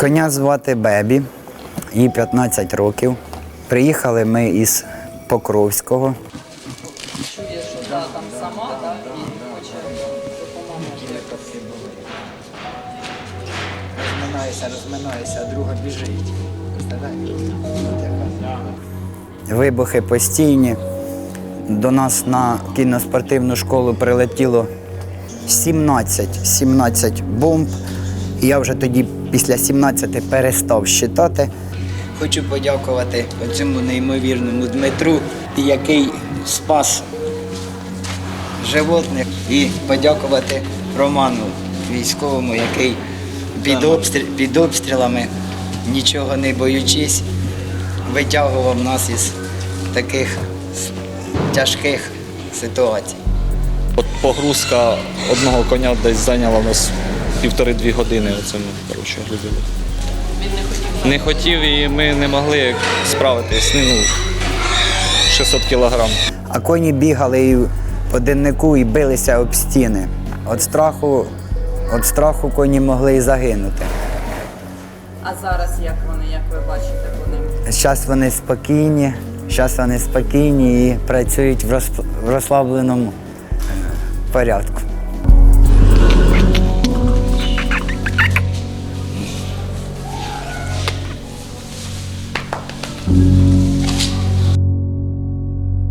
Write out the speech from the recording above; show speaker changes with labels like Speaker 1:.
Speaker 1: Коня звати Бебі, їй 15 років. Приїхали ми із Покровського.
Speaker 2: чує, що да, там сама, да, і хоче допомогти.
Speaker 1: Розминаюся, розминаюся, а друга біжить. Вибухи постійні. До нас на кіноспортивну школу прилетіло 17, 17 бомб. І я вже тоді після 17 перестав считати. Хочу подякувати цьому неймовірному Дмитру, який спас животних, і подякувати Роману, військовому, який під, обстріл, під обстрілами, нічого не боючись, витягував нас із таких тяжких ситуацій.
Speaker 3: От погрузка одного коня десь зайняла нас півтори-дві години. Оце ми коротше, робили.
Speaker 2: Він не хотів
Speaker 3: Не хотів і ми не могли справитись. Ну, 600 кілограм.
Speaker 1: А коні бігали і по деннику і билися об стіни. От страху, от страху коні могли і загинути.
Speaker 2: А зараз як вони, як ви бачите, вони
Speaker 1: Зараз вони спокійні, зараз вони спокійні і працюють в розслабленому е, порядку.